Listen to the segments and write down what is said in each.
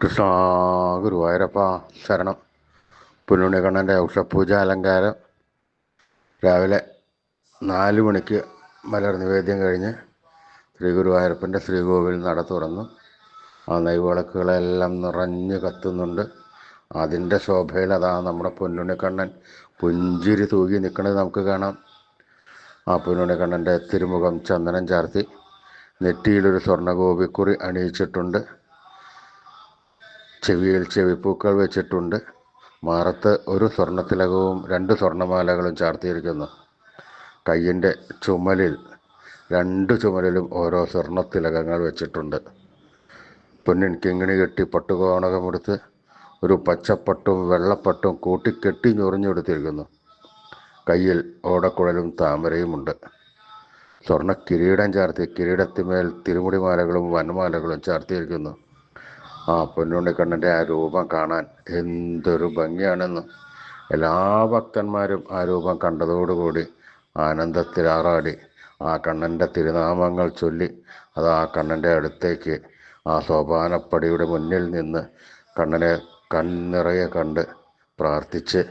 കൃഷ്ണ ഗുരുവായൂരപ്പ ശരണം. പുല്ലുണ്ണിക്കണ്ണന്റെ ഉഷപൂജ അലങ്കാരം രാവിലെ നാല് മണിക്ക് മലർ നിവേദ്യം കഴിഞ്ഞ് ശ്രീ ഗുരുവായൂരപ്പന്റെ ശ്രീകോവിൽ നട തുറന്നു. ആ നെയ്വിളക്കുകളെല്ലാം നിറഞ്ഞ് കത്തുന്നുണ്ട്. അതിന്റെ ശോഭയിൽ അതാ നമ്മുടെ പൊന്നുണ്ണിക്കണ്ണൻ പുഞ്ചിരി തൂകി നിൽക്കുന്നത് നമുക്ക് കാണാം. ആ പൊന്നുണ്ണിക്കണ്ണന്റെ തിരുമുഖം ചന്ദനം ചാർത്തി. നെറ്റിയിലൊരു സ്വർണഗോപിക്കുറി അണിയിച്ചിട്ടുണ്ട്. ചെവിയിൽ ചെവിപ്പൂക്കൾ വെച്ചിട്ടുണ്ട്. മാറത്ത് ഒരു സ്വർണത്തിലകവും രണ്ട് സ്വർണമാലകളും ചാർത്തിയിരിക്കുന്നു. കയ്യിന്റെ ചുമലിൽ രണ്ട് ചുമലിലും ഓരോ സ്വർണത്തിലകങ്ങൾ വെച്ചിട്ടുണ്ട്. പൊന്നിൻ കിങ്ങിണി കെട്ടി പട്ടുകോണകമെടുത്ത് ഒരു പച്ചപ്പട്ടും വെള്ളപ്പട്ടും കൂട്ടിക്കെട്ടി ഞൊറിഞ്ഞെടുത്തിരിക്കുന്നു. കയ്യിൽ ഓടക്കുഴലും താമരയുമുണ്ട്. സ്വർണ കിരീടം ചാർത്തി കിരീടത്തിമേൽ തിരുമുടിമാലകളും വനമാലകളും ചാർത്തിയിരിക്കുന്നു. ആ പൊന്നുണ്ണിക്കണ്ണന്റെ ആ രൂപം കാണാൻ എന്തൊരു ഭംഗിയാണെന്ന്. എല്ലാ ഭക്തന്മാരും ആ രൂപം കണ്ടതോടുകൂടി ആനന്ദത്തിലാറാടി. ആ കണ്ണന്റെ തിരുനാമങ്ങൾ ചൊല്ലി അത് ആ കണ്ണന്റെ അടുത്തേക്ക് ആ സോപാനപ്പടിയുടെ മുന്നിൽ നിന്ന് കണ്ണനെ കണ്ണിറയെ കണ്ട് പ്രാർത്ഥിച്ച്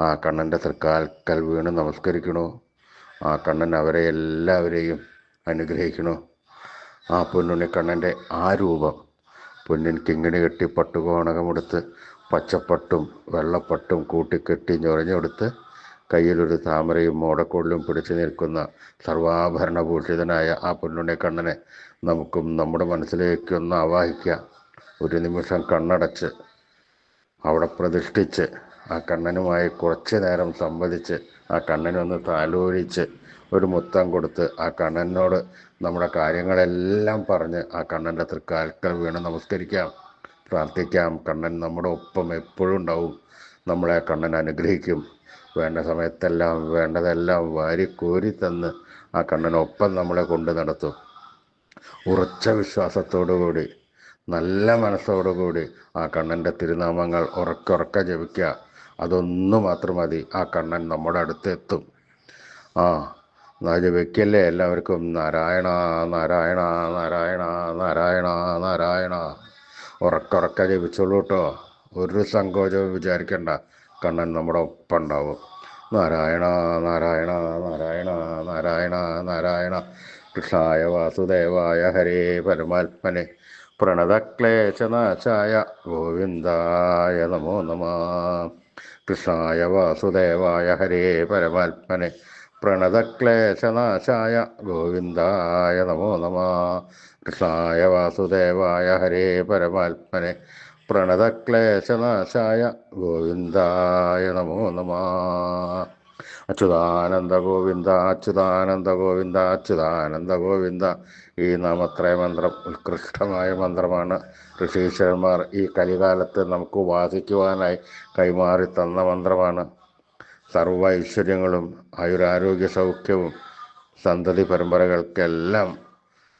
ആ കണ്ണന്റെ തൃക്കാൽക്കൽ വീണ് നമസ്കരിക്കണു. ആ കണ്ണൻ അവരെ എല്ലാവരെയും അനുഗ്രഹിക്കണു. ആ പൊന്നുണ്ണിക്കണ്ണന്റെ ആ രൂപം പൊന്നിൻ കിങ്ങിണി കെട്ടി പട്ടുകോണകമെടുത്ത് പച്ചപ്പട്ടും വെള്ളപ്പട്ടും കൂട്ടിക്കെട്ടി ഞൊറഞ്ഞെടുത്ത് കയ്യിലൊരു താമരയും മോടക്കോളിലും പിടിച്ചു നിൽക്കുന്ന സർവാഭരണഭൂഷിതനായ ആ പൊന്നുണ്ണി കണ്ണനെ നമുക്കും നമ്മുടെ മനസ്സിലേക്കൊന്ന് ആവാഹിക്കാം. ഒരു നിമിഷം കണ്ണടച്ച് അവിടെ പ്രതിഷ്ഠിച്ച് ആ കണ്ണനുമായി കുറച്ച് നേരം സംവദിച്ച് ആ കണ്ണനൊന്ന് താലോലിച്ച് ഒരു മുത്തം കൊടുത്ത് ആ കണ്ണനോട് നമ്മുടെ കാര്യങ്ങളെല്ലാം പറഞ്ഞ് ആ കണ്ണന്റെ തൃക്കാൽക്കൽ വീണ് നമസ്കരിക്കാം പ്രാർത്ഥിക്കാം. കണ്ണൻ നമ്മുടെ ഒപ്പം എപ്പോഴും ഉണ്ടാവും. നമ്മളെ കണ്ണൻ അനുഗ്രഹിക്കും. വേണ്ട സമയത്തെല്ലാം വേണ്ടതെല്ലാം വാരി കോരി തന്ന് ആ കണ്ണനൊപ്പം നമ്മളെ കൊണ്ട് നടത്തും. ഉറച്ച വിശ്വാസത്തോടുകൂടി നല്ല മനസ്സോടുകൂടി ആ കണ്ണന്റെ തിരുനാമങ്ങൾ ഉറക്കുറക്ക ജപിക്കുക. അതൊന്നു മാത്രം മതി. ആ കണ്ണൻ നമ്മുടെ അടുത്തെത്തും. ആ ജപിക്കല്ലേ എല്ലാവർക്കും. നാരായണ നാരായണ നാരായണ നാരായണ നാരായണ. ഉറക്കുറക്ക ജപിച്ചോളൂ കേട്ടോ. ഒരു സങ്കോചവും വിചാരിക്കണ്ട. കണ്ണൻ നമ്മുടെ ഒപ്പം ഉണ്ടാവും. നാരായണ നാരായണ നാരായണ നാരായണ നാരായണ. കൃഷ്ണായ വാസുദേവായ ഹരേ പരമാത്മനെ. പ്രണതക്ലേശനാശായ ഗോവിന്ദായ നമോ നമ. കൃഷ്ണായ വാസുദേവായ ഹരേ പരമാത്മനെ. പ്രണതക്ലേശനാശായ ഗോവിന്ദായ നമോ നമ. കൃഷ്ണായ വാസുദേവായ ഹരേ പരമാത്മനെ. പ്രണതക്ലേശനാശായ ഗോവിന്ദായ നമോ നമ. അച്യുതാനന്ദ ഗോവിന്ദ അച്യുതാനന്ദ ഗോവിന്ദ അച്യുതാനന്ദ ഗോവിന്ദ. ഈ നാമത്രയ മന്ത്രം ഉത്കൃഷ്ടമായ മന്ത്രമാണ്. ഋഷീശ്വരന്മാർ ഈ കലികാലത്ത് നമുക്ക് വാസിക്കുവാനായി കൈമാറി തന്ന മന്ത്രമാണ്. സർവ ഐശ്വര്യങ്ങളും ആയുരാരോഗ്യ സൗഖ്യവും സന്തതി പരമ്പരകൾക്കെല്ലാം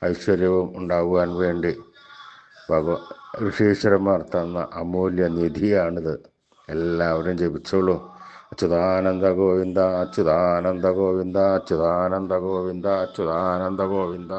ഐശ്വര്യവും ഉണ്ടാകുവാൻ വേണ്ടി ഭഗവ ഋഷീശ്വരന്മാർ തന്ന അമൂല്യ നിധിയാണിത്. എല്ലാവരും ജപിച്ചോളൂ. അച്യുതാനന്ദ ഗോവിന്ദ അച്യുതാനന്ദ ഗോവിന്ദ അച്യുതാനന്ദ ഗോവിന്ദ അച്യുതാനന്ദ ഗോവിന്ദ.